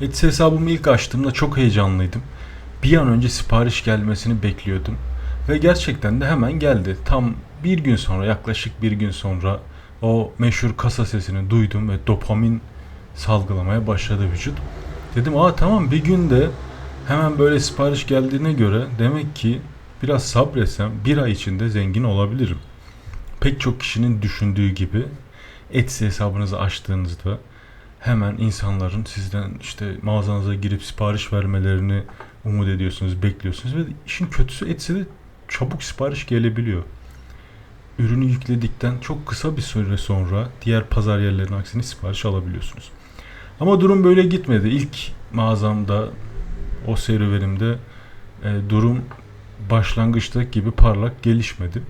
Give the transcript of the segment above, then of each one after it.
Etsy hesabımı ilk açtığımda çok heyecanlıydım. Bir an önce sipariş gelmesini bekliyordum. Ve gerçekten de hemen geldi. Tam bir gün sonra yaklaşık bir gün sonra o meşhur kasa sesini duydum ve dopamin salgılamaya başladı vücut. Dedim aa tamam bir günde hemen böyle sipariş geldiğine göre demek ki biraz sabretsem bir ay içinde zengin olabilirim. Pek çok kişinin düşündüğü gibi Etsy hesabınızı açtığınızda hemen insanların sizden işte mağazanıza girip sipariş vermelerini umut ediyorsunuz, bekliyorsunuz ve işin kötüsü Etsy'de çabuk sipariş gelebiliyor. Ürünü yükledikten çok kısa bir süre sonra diğer pazar yerlerinin aksine sipariş alabiliyorsunuz. Ama durum böyle gitmedi. İlk mağazamda o serüvenimde e, durum başlangıçtaki gibi parlak gelişmedi.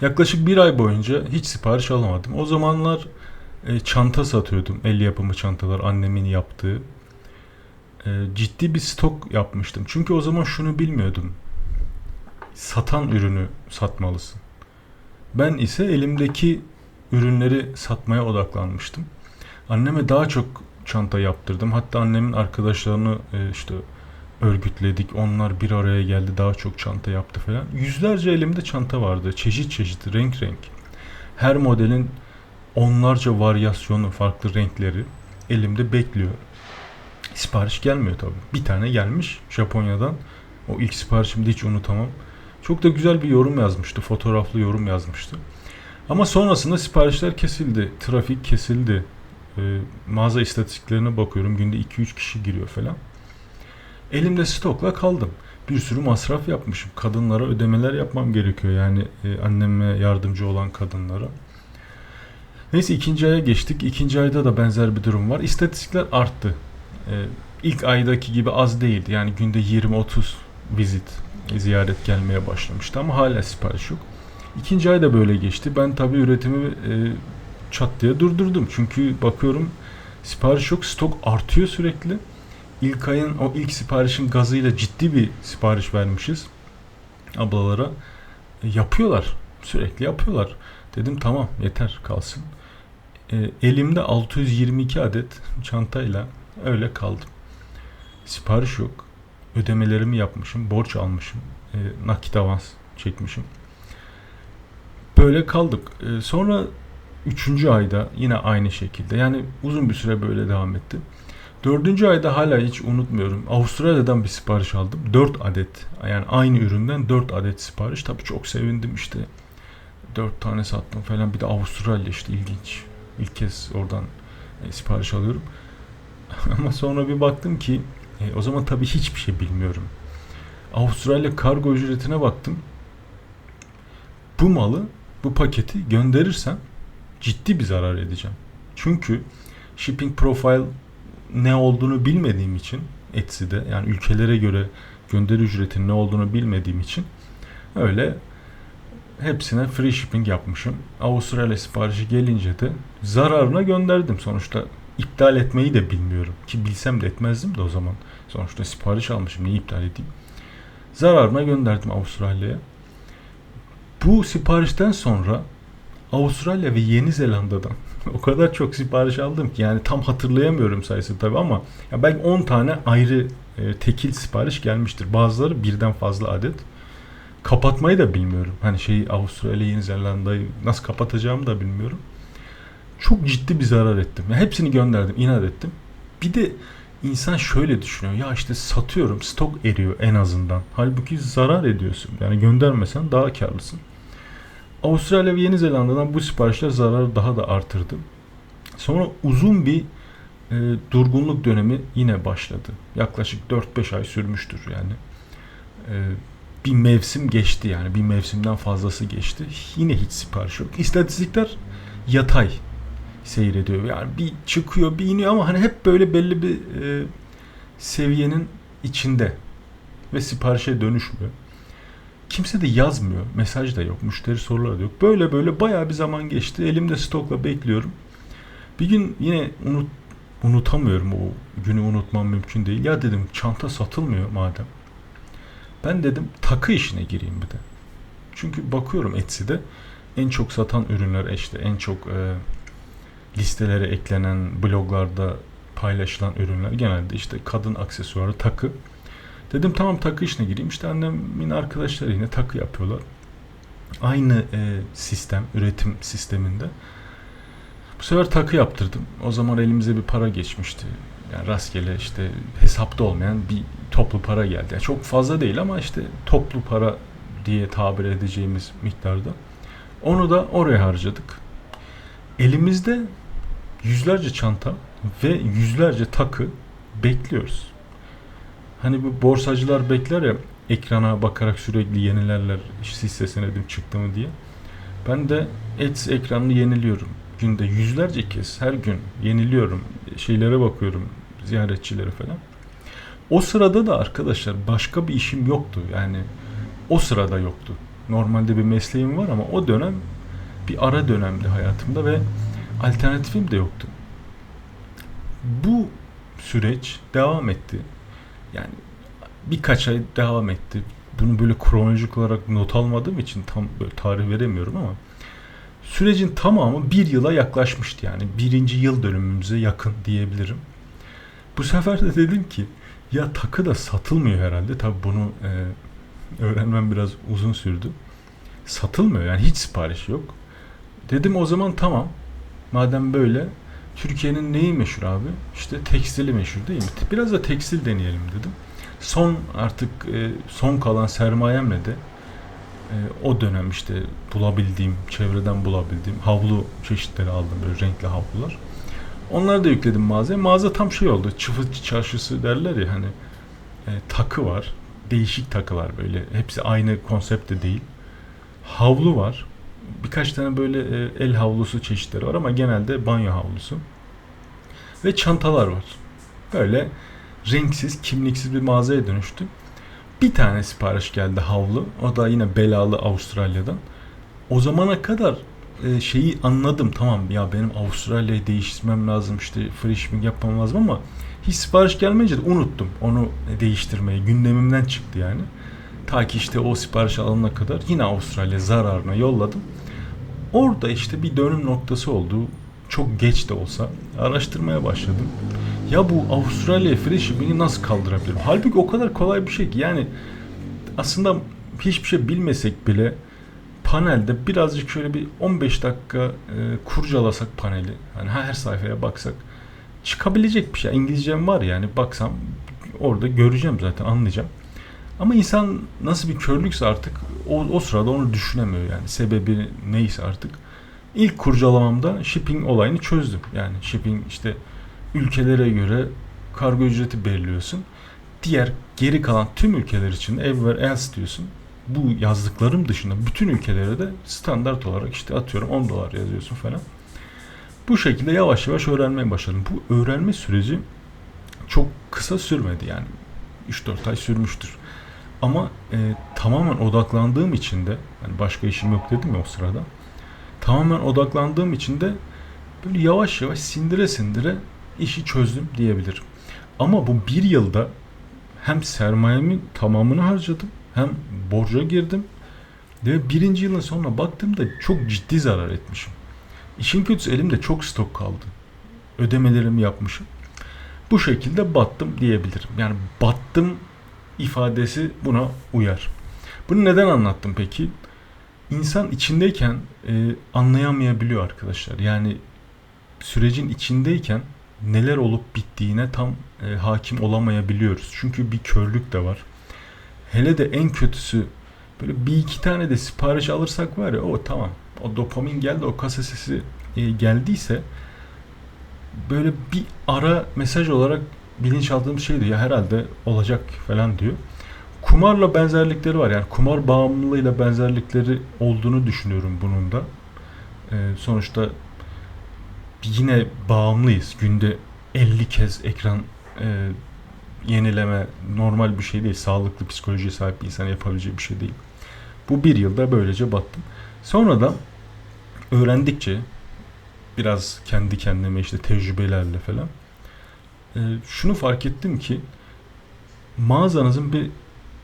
Yaklaşık bir ay boyunca hiç sipariş alamadım. O zamanlar e, çanta satıyordum. El yapımı çantalar annemin yaptığı. E, ciddi bir stok yapmıştım. Çünkü o zaman şunu bilmiyordum. Satan ürünü satmalısın. Ben ise elimdeki ürünleri satmaya odaklanmıştım. Anneme daha çok çanta yaptırdım. Hatta annemin arkadaşlarını e, işte örgütledik. Onlar bir araya geldi daha çok çanta yaptı falan. Yüzlerce elimde çanta vardı. Çeşit çeşit, renk renk. Her modelin onlarca varyasyonu, farklı renkleri elimde bekliyor. Sipariş gelmiyor tabii. Bir tane gelmiş Japonya'dan. O ilk siparişimi de hiç unutamam. Çok da güzel bir yorum yazmıştı. Fotoğraflı yorum yazmıştı. Ama sonrasında siparişler kesildi. Trafik kesildi. Ee, mağaza istatistiklerine bakıyorum. Günde 2-3 kişi giriyor falan. Elimde stokla kaldım. Bir sürü masraf yapmışım. Kadınlara ödemeler yapmam gerekiyor. Yani e, anneme yardımcı olan kadınlara. Neyse ikinci aya geçtik. İkinci ayda da benzer bir durum var. İstatistikler arttı. Ee, ilk aydaki gibi az değildi. Yani günde 20-30 vizit, ziyaret gelmeye başlamıştı ama hala sipariş yok. İkinci ay da böyle geçti. Ben tabii üretimi e, çat diye durdurdum. Çünkü bakıyorum sipariş yok, stok artıyor sürekli. İlk ayın o ilk siparişin gazıyla ciddi bir sipariş vermişiz ablalara. E, yapıyorlar. Sürekli yapıyorlar. Dedim tamam yeter kalsın. E, elimde 622 adet çantayla öyle kaldım. Sipariş yok. Ödemelerimi yapmışım. Borç almışım. E, nakit avans çekmişim. Böyle kaldık. E, sonra üçüncü ayda yine aynı şekilde. Yani uzun bir süre böyle devam etti. Dördüncü ayda hala hiç unutmuyorum. Avustralya'dan bir sipariş aldım. 4 adet. Yani aynı üründen 4 adet sipariş. Tabii çok sevindim işte. 4 tane sattım falan. Bir de Avustralya işte ilginç. İlk kez oradan e, sipariş alıyorum. Ama sonra bir baktım ki e, o zaman tabii hiçbir şey bilmiyorum. Avustralya kargo ücretine baktım. Bu malı, bu paketi gönderirsem ciddi bir zarar edeceğim. Çünkü shipping profile ne olduğunu bilmediğim için Etsy'de yani ülkelere göre gönderi ücretinin ne olduğunu bilmediğim için öyle hepsine free shipping yapmışım. Avustralya siparişi gelince de zararına gönderdim. Sonuçta iptal etmeyi de bilmiyorum. Ki bilsem de etmezdim de o zaman. Sonuçta sipariş almışım. Niye iptal edeyim? Zararına gönderdim Avustralya'ya. Bu siparişten sonra Avustralya ve Yeni Zelanda'dan o kadar çok sipariş aldım ki yani tam hatırlayamıyorum sayısı tabi ama ya belki 10 tane ayrı e, tekil sipariş gelmiştir. Bazıları birden fazla adet. Kapatmayı da bilmiyorum. Hani şeyi Avustralya, Yeni Zelanda'yı nasıl kapatacağımı da bilmiyorum. Çok ciddi bir zarar ettim. Ya hepsini gönderdim, inat ettim. Bir de insan şöyle düşünüyor. Ya işte satıyorum, stok eriyor en azından. Halbuki zarar ediyorsun. Yani göndermesen daha karlısın. Avustralya ve Yeni Zelanda'dan bu siparişler zararı daha da artırdı. Sonra uzun bir e, durgunluk dönemi yine başladı. Yaklaşık 4-5 ay sürmüştür yani. E, bir mevsim geçti yani bir mevsimden fazlası geçti. Yine hiç sipariş yok. İstatistikler yatay seyrediyor. Yani bir çıkıyor bir iniyor ama hani hep böyle belli bir e, seviyenin içinde ve siparişe dönüşmüyor. Kimse de yazmıyor. Mesaj da yok. Müşteri soruları da yok. Böyle böyle bayağı bir zaman geçti. Elimde stokla bekliyorum. Bir gün yine unut, unutamıyorum o günü unutmam mümkün değil. Ya dedim çanta satılmıyor madem. Ben dedim takı işine gireyim bir de. Çünkü bakıyorum Etsy'de en çok satan ürünler işte en çok e, listelere eklenen bloglarda paylaşılan ürünler genelde işte kadın aksesuarı takı. Dedim tamam takı işine gireyim. İşte annemin arkadaşları yine takı yapıyorlar. Aynı e, sistem, üretim sisteminde. Bu sefer takı yaptırdım. O zaman elimize bir para geçmişti. Yani rastgele işte hesapta olmayan bir toplu para geldi. Yani çok fazla değil ama işte toplu para diye tabir edeceğimiz miktarda. Onu da oraya harcadık. Elimizde yüzlerce çanta ve yüzlerce takı bekliyoruz. Hani bu borsacılar bekler ya ekrana bakarak sürekli yenilerler hisse senedim çıktı mı diye. Ben de Etsy ekranını yeniliyorum. Günde yüzlerce kez her gün yeniliyorum. Şeylere bakıyorum ziyaretçilere falan. O sırada da arkadaşlar başka bir işim yoktu. Yani o sırada yoktu. Normalde bir mesleğim var ama o dönem bir ara dönemdi hayatımda ve alternatifim de yoktu. Bu süreç devam etti. Yani birkaç ay devam etti. Bunu böyle kronolojik olarak not almadığım için tam böyle tarih veremiyorum ama sürecin tamamı bir yıla yaklaşmıştı yani. Birinci yıl dönümümüze yakın diyebilirim. Bu sefer de dedim ki ya takı da satılmıyor herhalde. Tabi bunu e, öğrenmem biraz uzun sürdü. Satılmıyor yani hiç sipariş yok. Dedim o zaman tamam. Madem böyle Türkiye'nin neyi meşhur abi? İşte tekstili meşhur değil mi? Biraz da tekstil deneyelim dedim. Son artık e, son kalan sermayemle de e, o dönem işte bulabildiğim, çevreden bulabildiğim havlu çeşitleri aldım. Böyle renkli havlular. Onları da yükledim mağazaya. Mağaza tam şey oldu. Çıfıtçı çarşısı derler ya hani e, takı var. Değişik takılar böyle. Hepsi aynı konsepte değil. Havlu var. Birkaç tane böyle e, el havlusu çeşitleri var ama genelde banyo havlusu. Ve çantalar var. Böyle renksiz, kimliksiz bir mağazaya dönüştü. Bir tane sipariş geldi havlu. O da yine belalı Avustralya'dan. O zamana kadar e, şeyi anladım. Tamam ya benim Avustralya'yı değiştirmem lazım. işte free yapmam lazım ama hiç sipariş gelmeyince de unuttum onu değiştirmeyi. Gündemimden çıktı yani. Ta ki işte o sipariş alana kadar yine Avustralya zararına yolladım. Orada işte bir dönüm noktası oldu. Çok geç de olsa araştırmaya başladım. Ya bu Avustralya free nasıl kaldırabilirim? Halbuki o kadar kolay bir şey ki yani aslında hiçbir şey bilmesek bile panelde birazcık şöyle bir 15 dakika e, kurcalasak paneli hani her sayfaya baksak çıkabilecek bir şey. İngilizcem var yani baksam orada göreceğim zaten anlayacağım. Ama insan nasıl bir körlükse artık o, o sırada onu düşünemiyor yani sebebi neyse artık. İlk kurcalamamda shipping olayını çözdüm. Yani shipping işte ülkelere göre kargo ücreti belirliyorsun. Diğer geri kalan tüm ülkeler için ev ver else diyorsun. Bu yazdıklarım dışında bütün ülkelere de standart olarak işte atıyorum 10 dolar yazıyorsun falan. Bu şekilde yavaş yavaş öğrenmeye başladım. Bu öğrenme süreci çok kısa sürmedi yani. 3-4 ay sürmüştür. Ama e, tamamen odaklandığım için de yani başka işim yok dedim ya o sırada. Tamamen odaklandığım için de böyle yavaş yavaş sindire sindire işi çözdüm diyebilirim. Ama bu bir yılda hem sermayemin tamamını harcadım hem borca girdim ve birinci yılın sonuna baktığımda çok ciddi zarar etmişim. İşin kötüsü elimde çok stok kaldı. Ödemelerimi yapmışım. Bu şekilde battım diyebilirim. Yani battım ifadesi buna uyar. Bunu neden anlattım peki? İnsan içindeyken e, anlayamayabiliyor arkadaşlar. Yani sürecin içindeyken neler olup bittiğine tam e, hakim olamayabiliyoruz. Çünkü bir körlük de var. Hele de en kötüsü böyle bir iki tane de sipariş alırsak var ya o tamam. O dopamin geldi o kasa sesi e, geldiyse böyle bir ara mesaj olarak bilinçaltım şeydi ya herhalde olacak falan diyor. Kumarla benzerlikleri var. Yani kumar bağımlılığıyla benzerlikleri olduğunu düşünüyorum bunun da. E, sonuçta yine bağımlıyız. Günde 50 kez ekran e, yenileme normal bir şey değil. Sağlıklı psikolojiye sahip bir insan yapabileceği bir şey değil. Bu bir yılda böylece battım. Sonra da öğrendikçe biraz kendi kendime işte tecrübelerle falan e, şunu fark ettim ki mağazanızın bir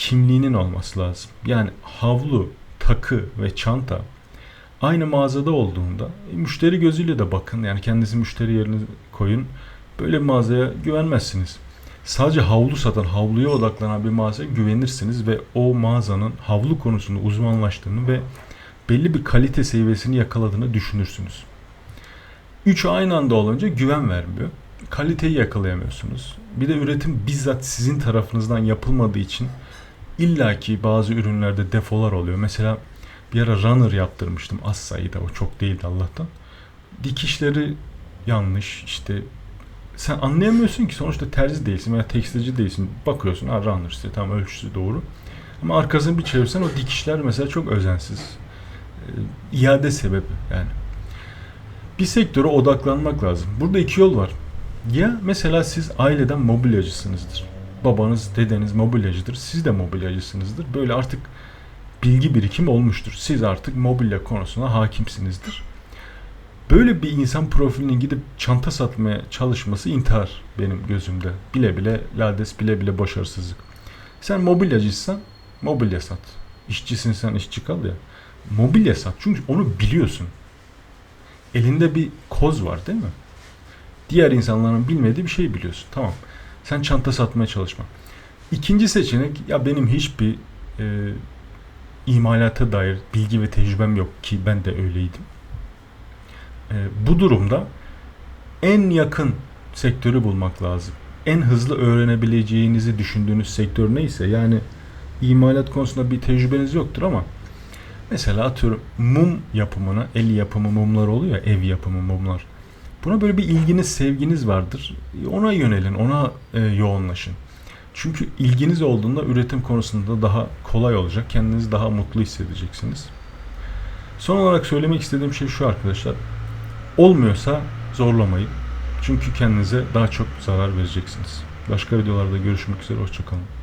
kimliğinin olması lazım. Yani havlu, takı ve çanta aynı mağazada olduğunda e, müşteri gözüyle de bakın. Yani kendinizi müşteri yerine koyun. Böyle bir mağazaya güvenmezsiniz. Sadece havlu satan, havluya odaklanan bir mağazaya güvenirsiniz ve o mağazanın havlu konusunda uzmanlaştığını ve belli bir kalite seviyesini yakaladığını düşünürsünüz. Üç aynı anda olunca güven vermiyor. Kaliteyi yakalayamıyorsunuz. Bir de üretim bizzat sizin tarafınızdan yapılmadığı için illaki bazı ürünlerde defolar oluyor. Mesela bir ara runner yaptırmıştım az sayıda o çok değildi Allah'tan. Dikişleri yanlış işte sen anlayamıyorsun ki sonuçta terzi değilsin veya tekstilci değilsin. Bakıyorsun ha runner işte tam ölçüsü doğru. Ama arkasını bir çevirsen o dikişler mesela çok özensiz. Ee, iade sebebi yani. Bir sektöre odaklanmak lazım. Burada iki yol var. Ya mesela siz aileden mobilyacısınızdır. Babanız, dedeniz mobilyacıdır. Siz de mobilyacısınızdır. Böyle artık bilgi birikimi olmuştur. Siz artık mobilya konusuna hakimsinizdir. Böyle bir insan profilinin gidip çanta satmaya çalışması intihar benim gözümde. Bile bile lades, bile bile başarısızlık. Sen mobilyacıysan mobilya sat. İşçisin sen işçi kal ya. Mobilya sat. Çünkü onu biliyorsun. Elinde bir koz var değil mi? Diğer insanların bilmediği bir şey biliyorsun. Tamam. Sen çanta satmaya çalışma. İkinci seçenek ya benim hiçbir e, imalata dair bilgi ve tecrübem yok ki ben de öyleydim. E, bu durumda en yakın sektörü bulmak lazım. En hızlı öğrenebileceğinizi düşündüğünüz sektör neyse yani imalat konusunda bir tecrübeniz yoktur ama mesela atıyorum mum yapımına, el yapımı mumlar oluyor ev yapımı mumlar. Buna böyle bir ilginiz, sevginiz vardır. Ona yönelin, ona e, yoğunlaşın. Çünkü ilginiz olduğunda üretim konusunda daha kolay olacak. Kendinizi daha mutlu hissedeceksiniz. Son olarak söylemek istediğim şey şu arkadaşlar. Olmuyorsa zorlamayın. Çünkü kendinize daha çok zarar vereceksiniz. Başka videolarda görüşmek üzere. Hoşçakalın.